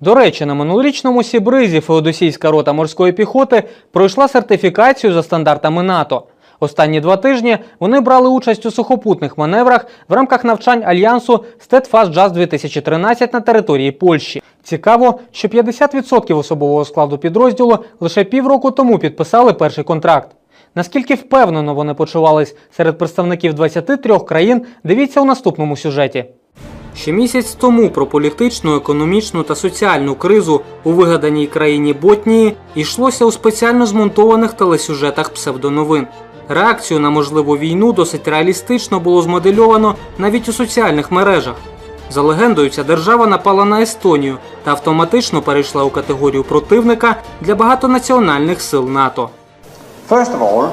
До речі, на минулорічному Сібризі Феодосійська рота морської піхоти пройшла сертифікацію за стандартами НАТО. Останні два тижні вони брали участь у сухопутних маневрах в рамках навчань альянсу Steadfast Just 2013 на території Польщі. Цікаво, що 50% особового складу підрозділу лише півроку тому підписали перший контракт. Наскільки впевнено вони почувались серед представників 23 країн, дивіться у наступному сюжеті. Ще місяць тому про політичну, економічну та соціальну кризу у вигаданій країні Ботнії йшлося у спеціально змонтованих телесюжетах псевдоновин. Реакцію на можливу війну досить реалістично було змодельовано навіть у соціальних мережах. За легендою, ця держава напала на Естонію та автоматично перейшла у категорію противника для багатонаціональних сил НАТО. First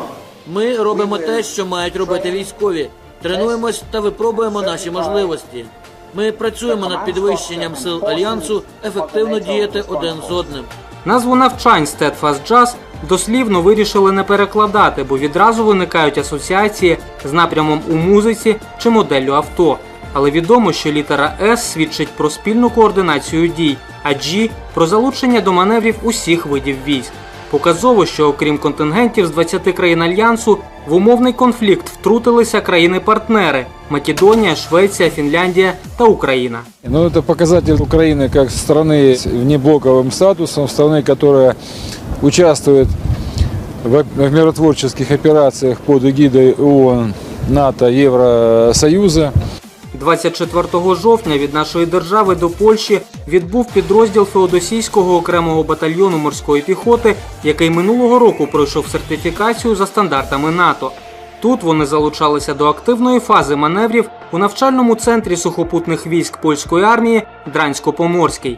Ми робимо те, що мають робити військові. Тренуємось та випробуємо наші можливості. Ми працюємо над підвищенням сил альянсу ефективно діяти один з одним. Назву навчань Steadfast Jazz дослівно вирішили не перекладати, бо відразу виникають асоціації з напрямом у музиці чи моделлю авто. Але відомо, що літера S свідчить про спільну координацію дій, а G – про залучення до маневрів усіх видів військ. Показово, що окрім контингентів з 20 країн альянсу, в умовний конфлікт втрутилися країни-партнери Македонія, Швеція, Фінляндія та Україна. Ну, это показатель Украины как страны с внеблоковым статусом, страны, которая участвует в, в миротворческих операциях под эгидой ООН, НАТО, Евросоюза. 24 жовтня від нашої держави до Польщі відбув підрозділ Феодосійського окремого батальйону морської піхоти, який минулого року пройшов сертифікацію за стандартами НАТО. Тут вони залучалися до активної фази маневрів у навчальному центрі сухопутних військ польської армії Дрансько-Поморський.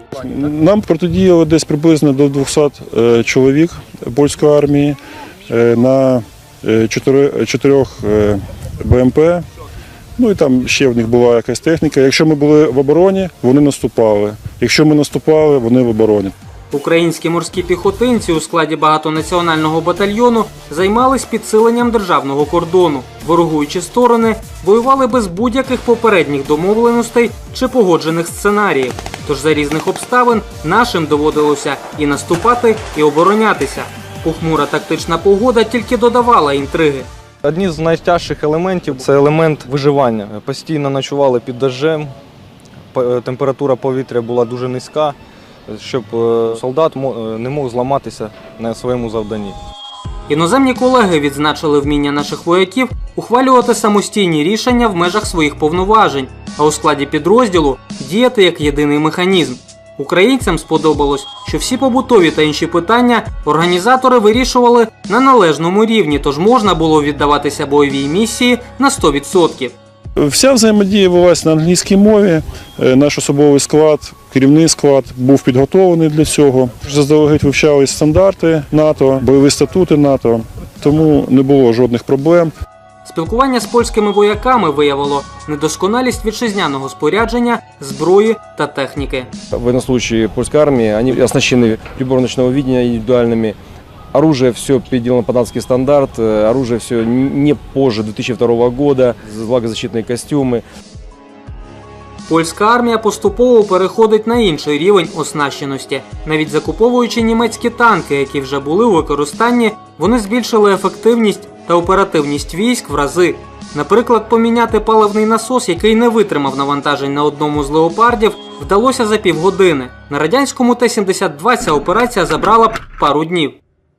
Нам протидіяло десь приблизно до 200 е, чоловік польської армії е, на е, чотирьох БМП. Ну і там ще в них була якась техніка. Якщо ми були в обороні, вони наступали. Якщо ми наступали, вони в обороні. Українські морські піхотинці у складі багатонаціонального батальйону займались підсиленням державного кордону. Ворогуючі сторони воювали без будь-яких попередніх домовленостей чи погоджених сценаріїв. Тож за різних обставин нашим доводилося і наступати, і оборонятися. Похмура тактична погода тільки додавала інтриги. Одні з найтяжчих елементів це елемент виживання. Постійно ночували під дощем, п- температура повітря була дуже низька, щоб е, солдат е, не мог зламатися на своєму завданні. Іноземні колеги відзначили вміння наших вояків ухвалювати самостійні рішення в межах своїх повноважень, а у складі підрозділу діяти як єдиний механізм. Українцям сподобалось, що всі побутові та інші питання організатори вирішували на належному рівні, тож можна було віддаватися бойовій місії на 100%. Вся взаємодія велася на англійській мові. Е, Наш особовий склад, керівний склад був підготовлений для цього. Заздалегідь вивчались стандарти НАТО, бойові статути НАТО, тому не було жодних проблем. Спілкування з польськими вояками виявило недосконалість вітчизняного спорядження, зброї та техніки. Военнослужащие польской армии, они оснащены прибором ночного видения индивидуальными. Оружие все переделано по датский стандарт, э, оружие все не позже 2002 года, влагозащитные костюмы. Польська армія поступово переходить на інший рівень оснащеності. Навіть закуповуючи німецькі танки, які вже були у використанні, вони збільшили ефективність та оперативність військ в рази. Наприклад, поміняти паливний насос, який не витримав навантажень на одному з леопардів, вдалося за півгодини. На радянському Т-72 ця операція забрала б пару днів.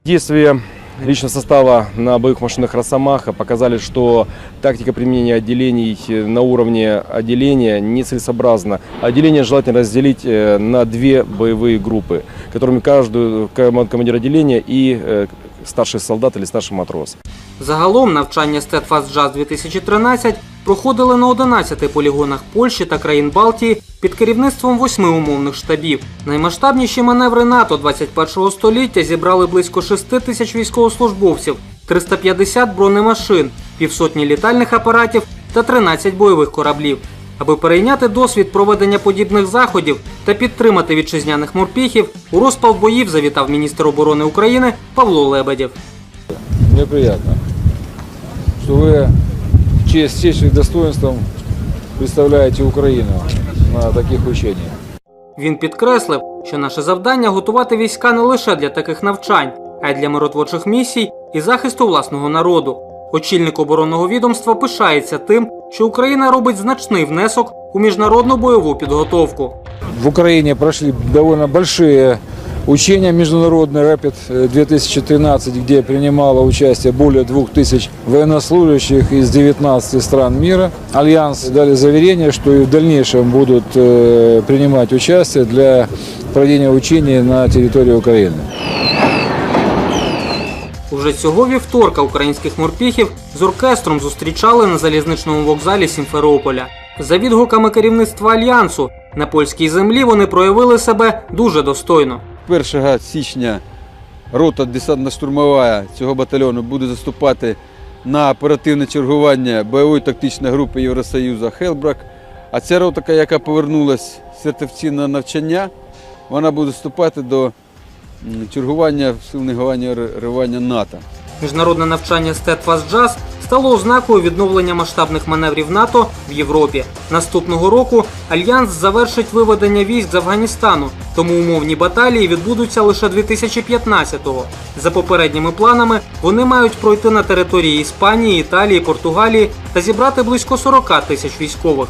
Действия личного состава на боевых машинах «Росомаха» показали, что тактика применения отделений э, на уровне отделения нецелесообразна. Отделение желательно разделить э, на две боевые группы, которыми каждую команд- командир отделения и э, старший солдат или старший матрос. Загалом навчання Steadfast Jazz 2013 проходили на 11 полігонах Польщі та країн Балтії під керівництвом восьми умовних штабів. Наймасштабніші маневри НАТО 21-го століття зібрали близько 6 тисяч військовослужбовців, 350 бронемашин, півсотні літальних апаратів та 13 бойових кораблів. Аби перейняти досвід проведення подібних заходів та підтримати вітчизняних морпіхів, у розпал боїв завітав міністр оборони України Павло Лебедєв. Мне приятно, что вы честь, с честью и достоинством представляете Украину на таких учениях. Він підкреслив, що наше завдання готувати війська не лише для таких навчань, а й для миротворчих місій і захисту власного народу. Очільник оборонного відомства пишається тим, що Україна робить значний внесок у міжнародну бойову підготовку. В Украине прошли довольно большие учения международные Rapid 2013, где принимало участие более 2000 военнослужащих из 19 стран мира. Альянс дали заверение, что и в дальнейшем будут э, принимать участие для проведения учений на территории Украины. Уже цього вівторка українських морпіхів з оркестром зустрічали на залізничному вокзалі Сімферополя. За відгуками керівництва альянсу, на польській землі вони проявили себе дуже достойно. 1 січня рота десантно-штурмова цього батальйону буде заступати на оперативне чергування бойової тактичної групи Євросоюзу Хелбрак. А ця рота, яка повернулася з сертифіційного навчання, вона буде вступати до чергування в сил негування реагування НАТО. Міжнародне навчання Steadfast Jazz стало ознакою відновлення масштабних маневрів НАТО в Європі. Наступного року альянс завершить виведення військ з Афганістану, тому умовні баталії відбудуться лише 2015-го. За попередніми планами вони мають пройти на території Іспанії, Італії, Португалії та зібрати близько 40 тисяч військових.